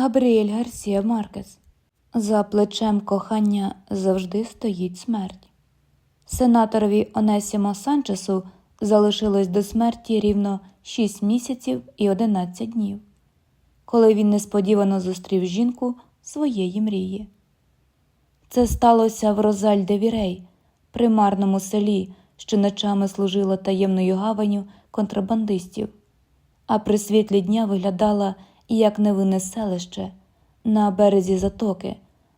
Габріель Гарсія Маркес. За плечем кохання завжди стоїть смерть. Сенаторові Онесімо Санчесу залишилось до смерті рівно 6 місяців і 11 днів, коли він несподівано зустрів жінку своєї мрії. Це сталося в Розаль де Вірей, примарному селі, що ночами служило таємною гаванню контрабандистів, а при світлі дня виглядала як невинне селище на березі затоки,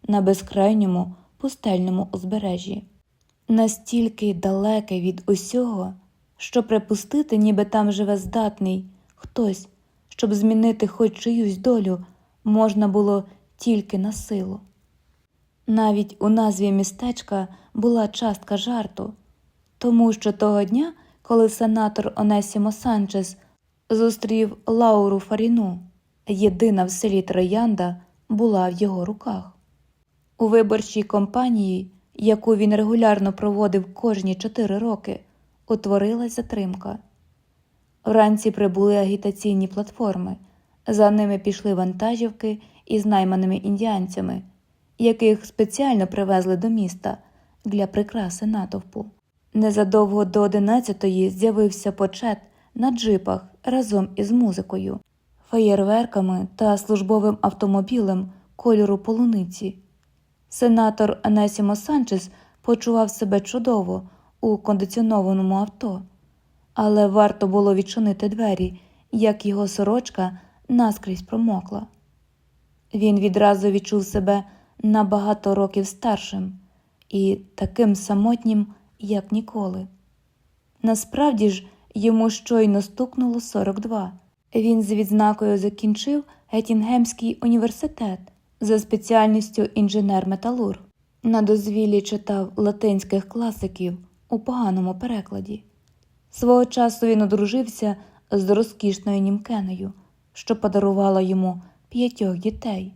на безкрайньому пустельному узбережжі, настільки далеке від усього, що припустити, ніби там живе здатний хтось, щоб змінити хоч чиюсь долю, можна було тільки на силу. Навіть у назві містечка була частка жарту, тому що того дня, коли сенатор Онесімо Санчес зустрів Лауру Фаріну, єдина в селі Троянда була в його руках. У виборчій кампанії, яку він регулярно проводив кожні чотири роки, утворилась затримка. Вранці прибули агітаційні платформи, за ними пішли вантажівки із найманими індіанцями, яких спеціально привезли до міста для прикраси натовпу. Незадовго до одинадцятої з'явився почет на джипах разом із музикою, феєрверками та службовим автомобілем кольору полуниці. Сенатор Анесімо Санчес почував себе чудово у кондиціонованому авто, але варто було відчинити двері, як його сорочка наскрізь промокла. Він відразу відчув себе на багато років старшим і таким самотнім, як ніколи. Насправді ж йому щойно стукнуло 42. Він з відзнакою закінчив Геттінгемський університет за спеціальністю інженер-металург. На дозвіллі читав латинських класиків у поганому перекладі. Свого часу він одружився з розкішною німкеною, що подарувала йому п'ятьох дітей.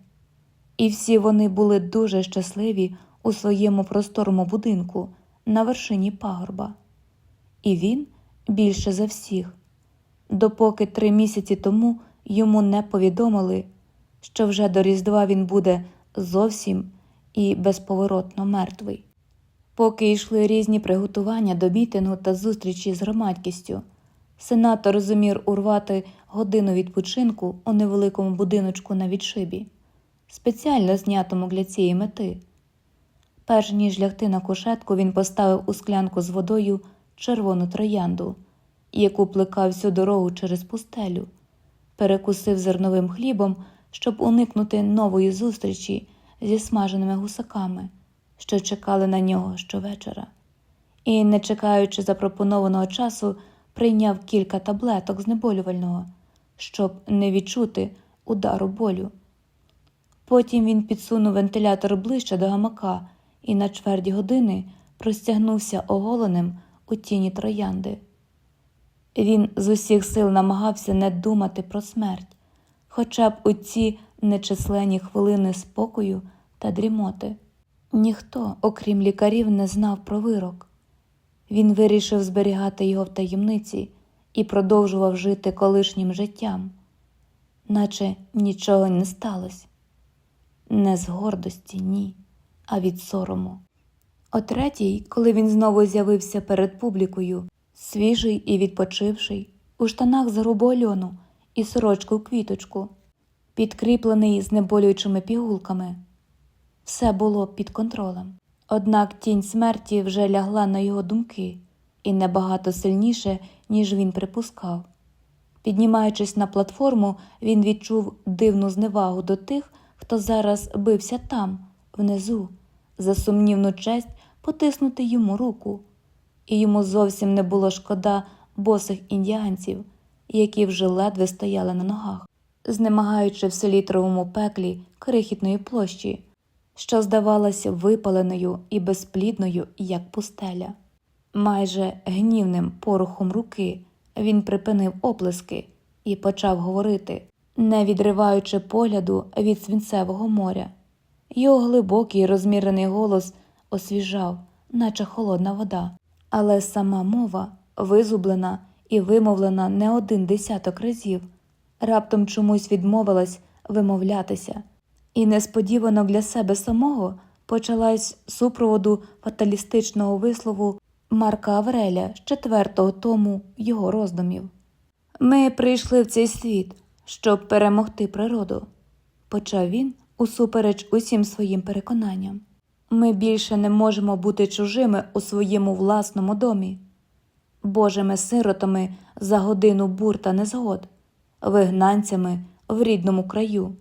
І всі вони були дуже щасливі у своєму просторому будинку на вершині пагорба. І він більше за всіх, допоки три місяці тому йому не повідомили, що вже до Різдва він буде зовсім і безповоротно мертвий. Поки йшли різні приготування до мітингу та зустрічі з громадськістю, сенатор зумів урвати годину відпочинку у невеликому будиночку на відшибі, спеціально знятому для цієї мети. Перш ніж лягти на кушетку, він поставив у склянку з водою червону троянду, яку плекав всю дорогу через пустелю, перекусив зерновим хлібом, щоб уникнути нової зустрічі зі смаженими гусаками, що чекали на нього щовечора, і, не чекаючи запропонованого часу, прийняв кілька таблеток знеболювального, щоб не відчути удару болю. Потім він підсунув вентилятор ближче до гамака і на чверть години простягнувся оголеним у тіні троянди. Він з усіх сил намагався не думати про смерть, хоча б у ці нечисленні хвилини спокою та дрімоти. Ніхто, окрім лікарів, не знав про вирок. Він вирішив зберігати його в таємниці і продовжував жити колишнім життям, наче нічого не сталося. Не з гордості, ні, а від сорому. О третій, коли він знову з'явився перед публікою, свіжий і відпочивший, у штанах з грубого льону і сорочку в квіточку, підкріплений знеболюючими пігулками, все було під контролем. Однак тінь смерті вже лягла на його думки і набагато сильніше, ніж він припускав. Піднімаючись на платформу, він відчув дивну зневагу до тих, хто зараз бився там, внизу, за сумнівну честь потиснути йому руку, і йому зовсім не було шкода босих індіанців, які вже ледве стояли на ногах, знемагаючи в селітровому пеклі крихітної площі, що здавалася випаленою і безплідною, як пустеля. Майже гнівним порухом руки він припинив оплески і почав говорити, не відриваючи погляду від свинцевого моря. Його глибокий розмірений голос освіжав, наче холодна вода, але сама мова, визублена і вимовлена не один десяток разів, раптом чомусь відмовилась вимовлятися, і несподівано для себе самого почалась супроводу фаталістичного вислову Марка Авреля з четвертого тому його роздумів. Ми прийшли в цей світ, щоб перемогти природу, почав він усупереч усім своїм переконанням. Ми більше не можемо бути чужими у своєму власному домі, божими сиротами за годину бур та незгод, вигнанцями в рідному краю.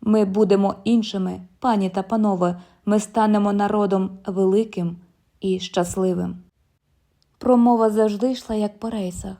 Ми будемо іншими, пані та панове, ми станемо народом великим і щасливим. Промова завжди йшла як по рейсах.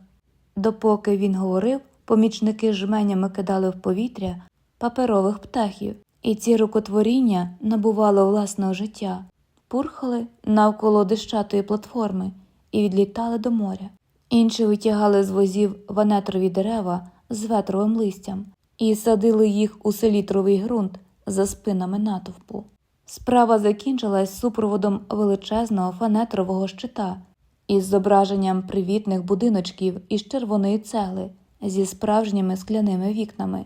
Допоки він говорив, помічники жменями кидали в повітря паперових птахів, і ці рукотворіння набувало власного життя, пурхали навколо дещатої платформи і відлітали до моря. Інші витягали з возів ванетрові дерева з ветровим листям і садили їх у селітровий ґрунт за спинами натовпу. Справа закінчилась супроводом величезного фанетрового щита із зображенням привітних будиночків із червоної цегли зі справжніми скляними вікнами,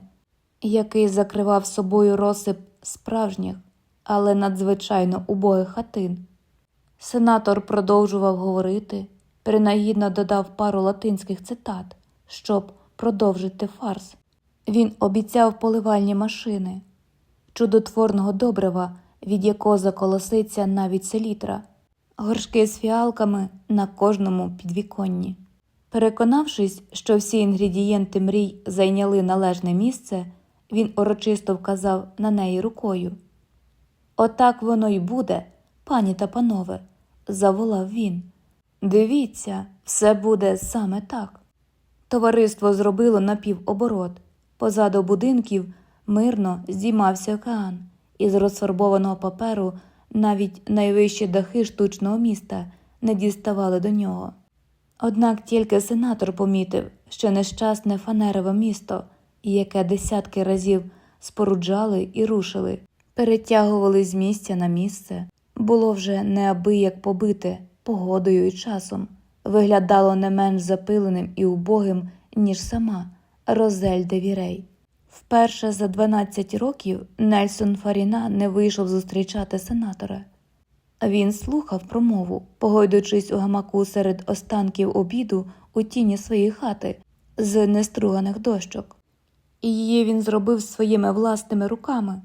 який закривав собою розсип справжніх, але надзвичайно убогих хатин. Сенатор продовжував говорити, принагідно додав пару латинських цитат, щоб продовжити фарс. Він обіцяв поливальні машини, чудотворного добрива, від якого заколоситься навіть селітра, горшки з фіалками на кожному підвіконні. Переконавшись, що всі інгредієнти мрій зайняли належне місце, він урочисто вказав на неї рукою. Отак воно й буде, пані та панове, заволав він. Дивіться, все буде саме так. Товариство зробило напівоборот. Позаду будинків мирно здіймався океан, із розфарбованого паперу навіть найвищі дахи штучного міста не діставали до нього. Однак тільки сенатор помітив, що нещасне фанерове місто, яке десятки разів споруджали і рушили, перетягували з місця на місце, було вже неабияк побите погодою і часом, виглядало не менш запиленим і убогим, ніж сама Розель де Вірей. Вперше за 12 років Нельсон Фаріна не вийшов зустрічати сенатора. Він слухав промову, погойдуючись у гамаку серед останків обіду у тіні своєї хати з неструганих дощок. І її він зробив своїми власними руками,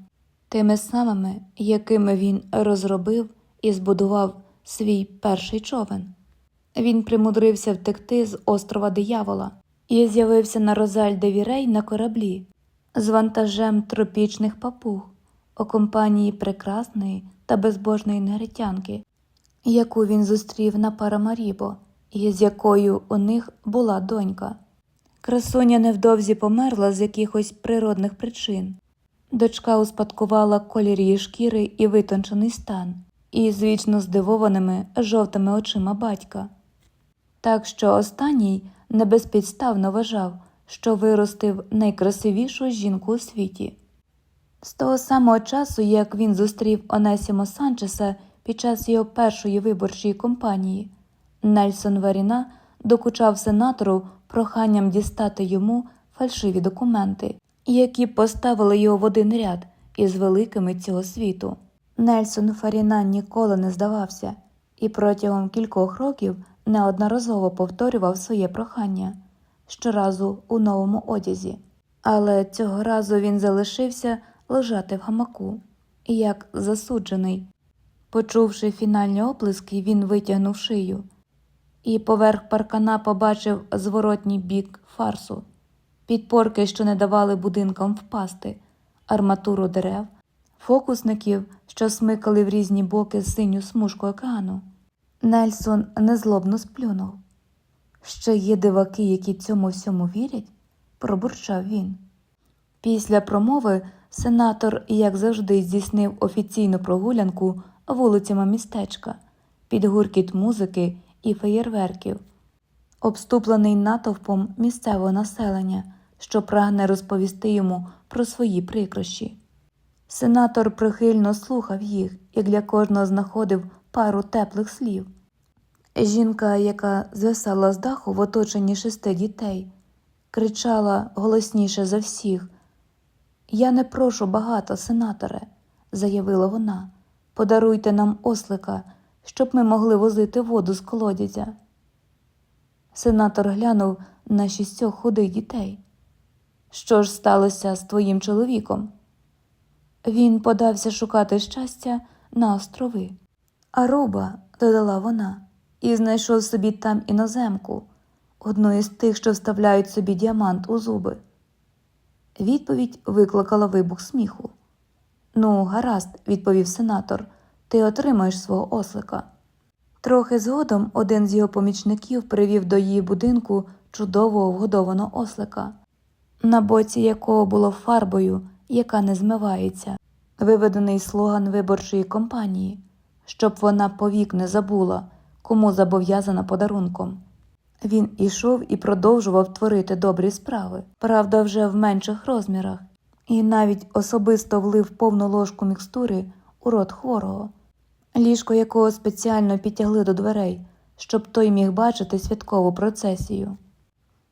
тими самими, якими він розробив і збудував свій перший човен. Він примудрився втекти з острова диявола і з'явився на Розаль де Вірей на кораблі з вантажем тропічних папуг у компанії прекрасної та безбожної негритянки, яку він зустрів на Парамарібо, і з якою у них була донька. Красуня невдовзі померла з якихось природних причин. Дочка успадкувала колір її шкіри і витончений стан, і з здивованими жовтими очима батька. Так що останній небезпідставно вважав, що виростив найкрасивішу жінку у світі. З того самого часу, як він зустрів Онесімо Санчеса під час його першої виборчої кампанії, Нельсон Варіна докучав сенатору проханням дістати йому фальшиві документи, які поставили його в один ряд із великими цього світу. Нельсон Фаріна ніколи не здавався і протягом кількох років неодноразово повторював своє прохання щоразу у новому одязі, але цього разу він залишився лежати в гамаку, як засуджений. Почувши фінальні оплески, він витягнув шию і поверх паркана побачив зворотній бік фарсу, підпорки, що не давали будинкам впасти, арматуру дерев, фокусників, що смикали в різні боки синю смужку океану. Нельсон незлобно сплюнув. Ще є диваки, які цьому всьому вірять, пробурчав він. Після промови сенатор, як завжди, здійснив офіційну прогулянку вулицями містечка під гуркіт музики і феєрверків, обступлений натовпом місцевого населення, що прагне розповісти йому про свої прикрощі. Сенатор прихильно слухав їх і для кожного знаходив пару теплих слів. Жінка, яка звисала з даху в оточенні шести дітей, кричала голосніше за всіх Я не прошу багато, сенаторе, заявила вона. Подаруйте нам ослика, щоб ми могли возити воду з колодязя. Сенатор глянув на шістьох худих дітей. Що ж сталося з твоїм чоловіком? Він подався шукати щастя на острови. Аруба, додала вона, і знайшов собі там іноземку, одну із тих, що вставляють собі діамант у зуби. Відповідь викликала вибух сміху. Ну, гаразд, відповів сенатор, ти отримаєш свого ослика. Трохи згодом один з його помічників привів до її будинку чудового вгодованого ослика, на боці якого було фарбою, яка не змивається, виведений слоган виборчої кампанії, щоб вона повік не забула, кому зобов'язана подарунком. Він ішов і продовжував творити добрі справи, правда, вже в менших розмірах, і навіть особисто влив повну ложку мікстури у рот хворого, ліжко якого спеціально підтягли до дверей, щоб той міг бачити святкову процесію.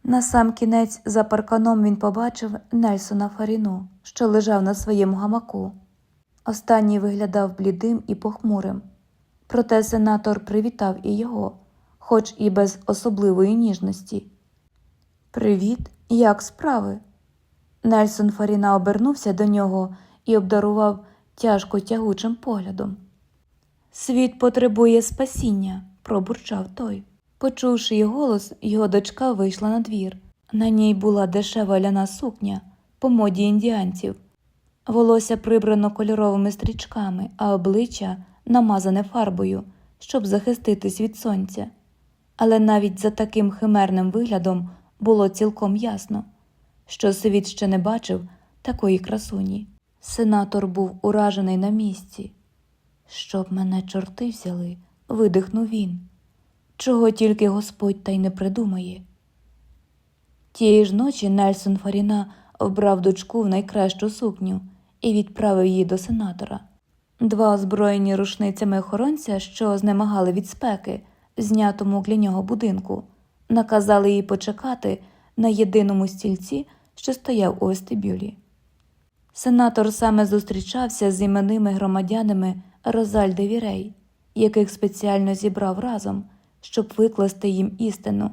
На сам кінець за парканом він побачив Нельсона Фаріну, що лежав на своєму гамаку. Останній виглядав блідим і похмурим, проте сенатор привітав і його, хоч і без особливої ніжності. Привіт, як справи? Нельсон Фаріна обернувся до нього і обдарував тяжко тягучим поглядом. Світ потребує спасіння, пробурчав той. Почувши її голос, його дочка вийшла на двір. На ній була дешева ляна сукня по моді індіанців, волосся прибрано кольоровими стрічками, а обличчя намазане фарбою, щоб захиститись від сонця. Але навіть за таким химерним виглядом було цілком ясно, що світ ще не бачив такої красуні. Сенатор був уражений на місці. Щоб мене чорти взяли, видихнув він. Чого тільки Господь та й не придумає. Тієї ж ночі Нельсон Фаріна вбрав дочку в найкращу сукню і відправив її до сенатора. Два озброєні рушницями охоронця, що знемагали від спеки, знятому для нього будинку, наказали їй почекати на єдиному стільці, що стояв у вестибюлі. Сенатор саме зустрічався з іменними громадянами Розальди Вірей, яких спеціально зібрав разом, щоб викласти їм істину,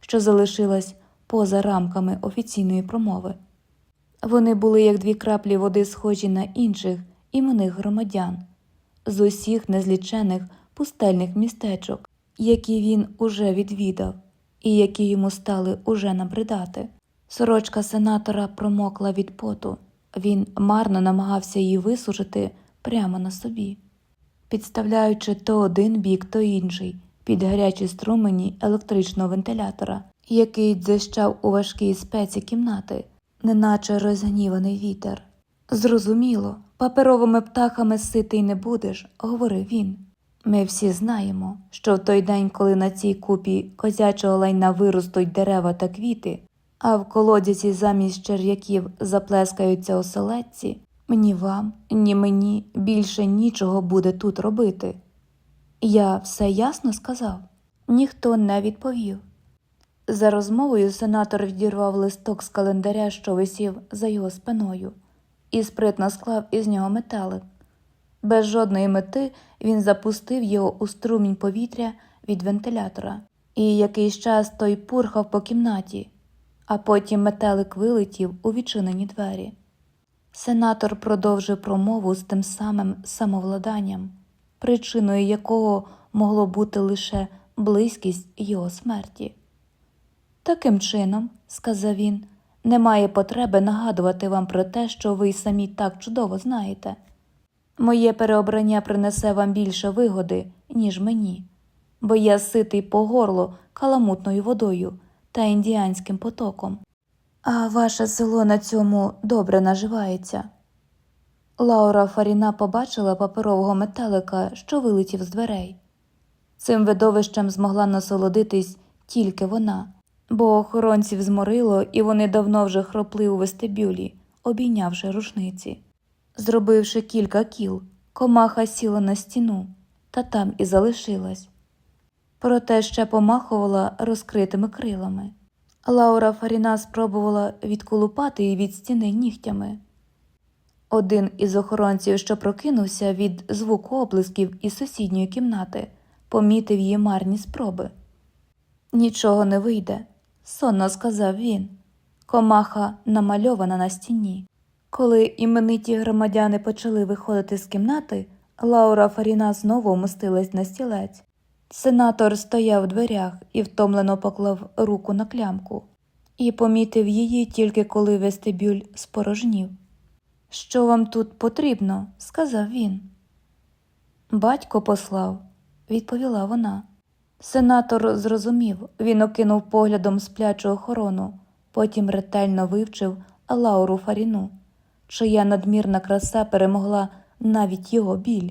що залишилась поза рамками офіційної промови. Вони були як дві краплі води, схожі на інших іменних громадян з усіх незлічених пустельних містечок, які він уже відвідав, і які йому стали уже набридати. Сорочка сенатора промокла від поту. Він марно намагався її висушити прямо на собі, підставляючи то один бік, то інший під гарячі струмені електричного вентилятора, який дзищав у важкій спеці кімнати, неначе розгніваний вітер. Зрозуміло, паперовими птахами ситий не будеш, говорив він. Ми всі знаємо, що в той день, коли на цій купі козячого лайна виростуть дерева та квіти, а в колодязі замість черв'яків заплескаються оселедці, ні вам, ні мені більше нічого буде тут робити. Я все ясно сказав, ніхто не відповів. За розмовою сенатор відірвав листок з календаря, що висів за його спиною, і спритно склав із нього метелик. Без жодної мети він запустив його у струмінь повітря від вентилятора, і якийсь час той пурхав по кімнаті, а потім метелик вилетів у відчинені двері. Сенатор продовжив промову з тим самим самовладанням, причиною якого могло бути лише близькість його смерті. Таким чином, сказав він, немає потреби нагадувати вам про те, що ви самі так чудово знаєте. Моє переобрання принесе вам більше вигоди, ніж мені, бо я ситий по горло каламутною водою та індіанським потоком. А ваше село на цьому добре наживається. Лаура Фаріна побачила паперового метелика, що вилетів з дверей. Цим видовищем змогла насолодитись тільки вона, бо охоронців зморило, і вони давно вже хропли у вестибюлі, обійнявши рушниці. Зробивши кілька кіл, комаха сіла на стіну та там і залишилась. Проте ще помахувала розкритими крилами. Лаура Фаріна спробувала відколупати її від стіни нігтями, Один із охоронців, що прокинувся від звуку оплесків із сусідньої кімнати, помітив її марні спроби. Нічого не вийде, сонно сказав він. Комаха намальована на стіні. Коли імениті громадяни почали виходити з кімнати, Лаура Фаріна знову вмостилась на стілець. Сенатор стояв у дверях і втомлено поклав руку на клямку і помітив її тільки коли вестибюль спорожнів. Що вам тут потрібно? сказав він. Батько послав, відповіла вона. Сенатор зрозумів, він окинув поглядом сплячу охорону, потім ретельно вивчив Лауру Фаріну, чия надмірна краса перемогла навіть його біль,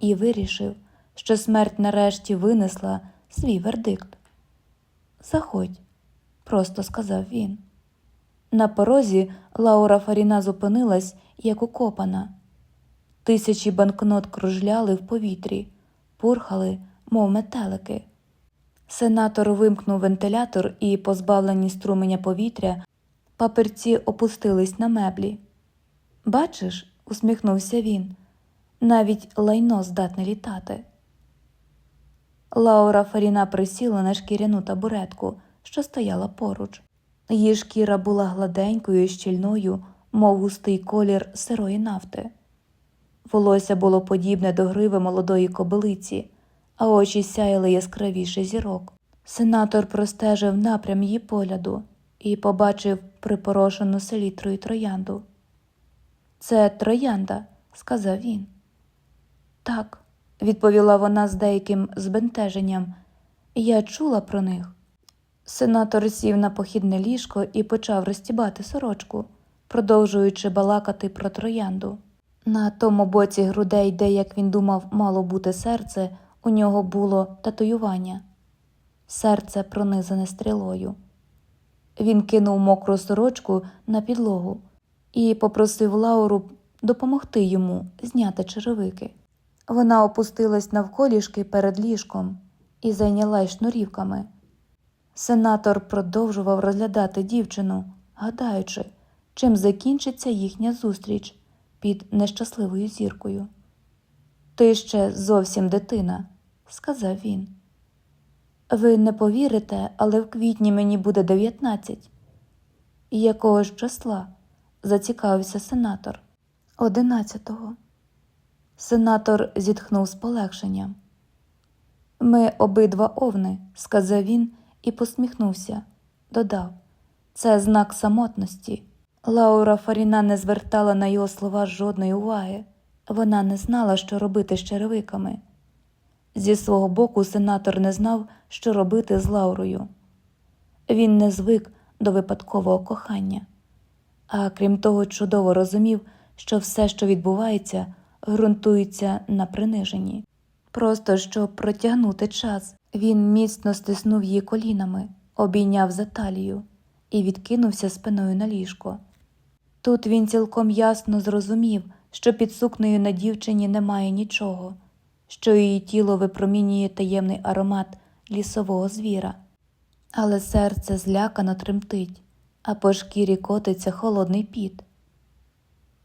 і вирішив, що смерть нарешті винесла свій вердикт. Заходь, просто сказав він. На порозі Лаура Фаріна зупинилась, як укопана. Тисячі банкнот кружляли в повітрі, пурхали, мов метелики. Сенатор вимкнув вентилятор і, позбавлені струменя повітря, папірці опустились на меблі. Бачиш, усміхнувся він, навіть лайно здатне літати. Лаура Фаріна присіла на шкіряну табуретку, що стояла поруч. Її шкіра була гладенькою і щільною, мов густий колір сирої нафти. Волосся було подібне до гриви молодої кобилиці, а очі сяяли яскравіше зірок. Сенатор простежив напрям її погляду і побачив припорошену селітрою троянду. Це троянда, сказав він. Так, відповіла вона з деяким збентеженням. Я чула про них. Сенатор сів на похідне ліжко і почав розтібати сорочку, продовжуючи балакати про троянду. На тому боці грудей, де, як він думав, мало бути серце, у нього було татуювання. Серце пронизане стрілою. Він кинув мокру сорочку на підлогу і попросив Лауру допомогти йому зняти черевики. Вона опустилась навколішки перед ліжком і зайнялась шнурівками. Сенатор продовжував розглядати дівчину, гадаючи, чим закінчиться їхня зустріч під нещасливою зіркою. Ти ще зовсім дитина, сказав він. Ви не повірите, але в квітні мені буде дев'ятнадцять. Якого ж числа? зацікавився сенатор. Одинадцятого. Сенатор зітхнув з полегшенням. Ми обидва овни, сказав він і посміхнувся. Додав це знак самотності. Лаура Фаріна не звертала на його слова жодної уваги. Вона не знала, що робити з черевиками. Зі свого боку, сенатор не знав, що робити з Лаурою. Він не звик до випадкового кохання, а крім того, чудово розумів, що все, що відбувається, ґрунтується на приниженні. Просто щоб протягнути час, він міцно стиснув її колінами, обійняв за талію і відкинувся спиною на ліжко. Тут він цілком ясно зрозумів, що під сукнею на дівчині немає нічого, що її тіло випромінює таємний аромат лісового звіра, але серце злякано тремтить, а по шкірі котиться холодний піт.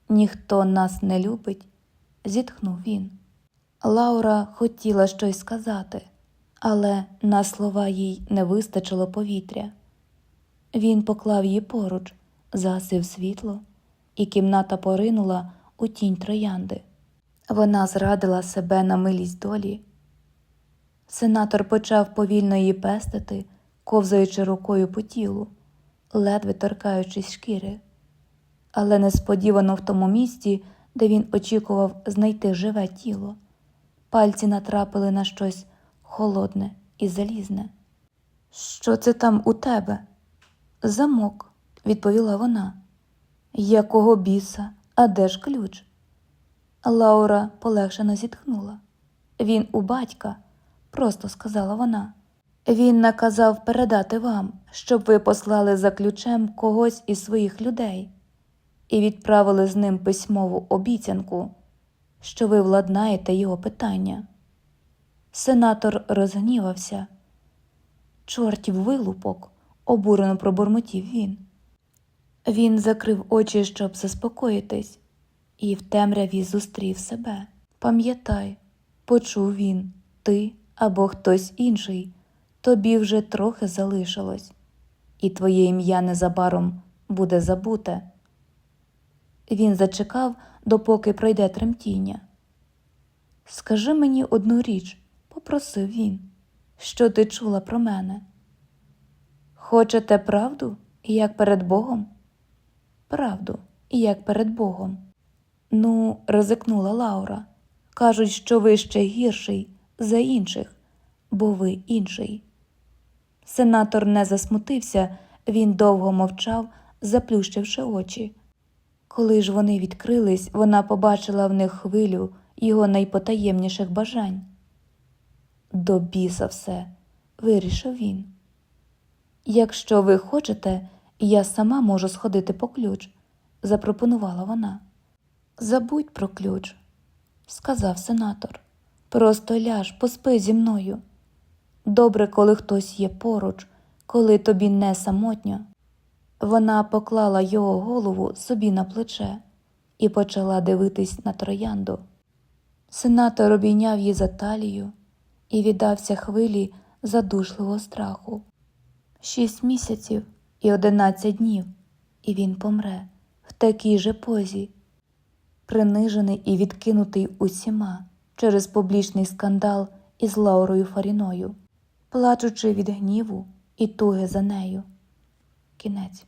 Ніхто нас не любить, зітхнув він. Лаура хотіла щось сказати, але на слова їй не вистачило повітря. Він поклав її поруч, згасив світло, і кімната поринула у тінь троянди. Вона зрадила себе на милість долі. Сенатор почав повільно її пестити, ковзаючи рукою по тілу, ледве торкаючись шкіри. Але несподівано в тому місці, де він очікував знайти живе тіло, пальці натрапили на щось холодне і залізне. Що це там у тебе? Замок, відповіла вона. Якого біса, а де ж ключ? Лаура полегшено зітхнула. Він у батька, просто сказала вона. Він наказав передати вам, щоб ви послали за ключем когось із своїх людей і відправили з ним письмову обіцянку, що ви владнаєте його питання. Сенатор розгнівався. Чортів вилупок, обурено пробурмотів він. Він закрив очі, щоб заспокоїтись. і в темряві зустрів себе. Пам'ятай, почув він, ти або хтось інший, тобі вже трохи залишилось, і твоє ім'я незабаром буде забуте. Він зачекав, допоки пройде тремтіння. Скажи мені одну річ, попросив він, що ти чула про мене. Хочете правду, як перед Богом? Правду, як перед Богом. Ну, ризикнула Лаура. Кажуть, що ви ще гірший за інших, бо ви інший. Сенатор не засмутився, він довго мовчав, заплющивши очі. Коли ж вони відкрились, вона побачила в них хвилю його найпотаємніших бажань. До біса все, вирішив він. Якщо ви хочете, я сама можу сходити по ключ, запропонувала вона. Забудь про ключ, сказав сенатор. Просто ляж, поспи зі мною. Добре, коли хтось є поруч, коли тобі не самотньо. Вона поклала його голову собі на плече і почала дивитись на троянду. Сенатор обійняв її за талію і віддався хвилі задушливого страху. Шість місяців і одинадцять днів, і він помре в такій же позі, принижений і відкинутий усіма через публічний скандал із Лаурою Фаріною, плачучи від гніву і туги за нею. Кінець.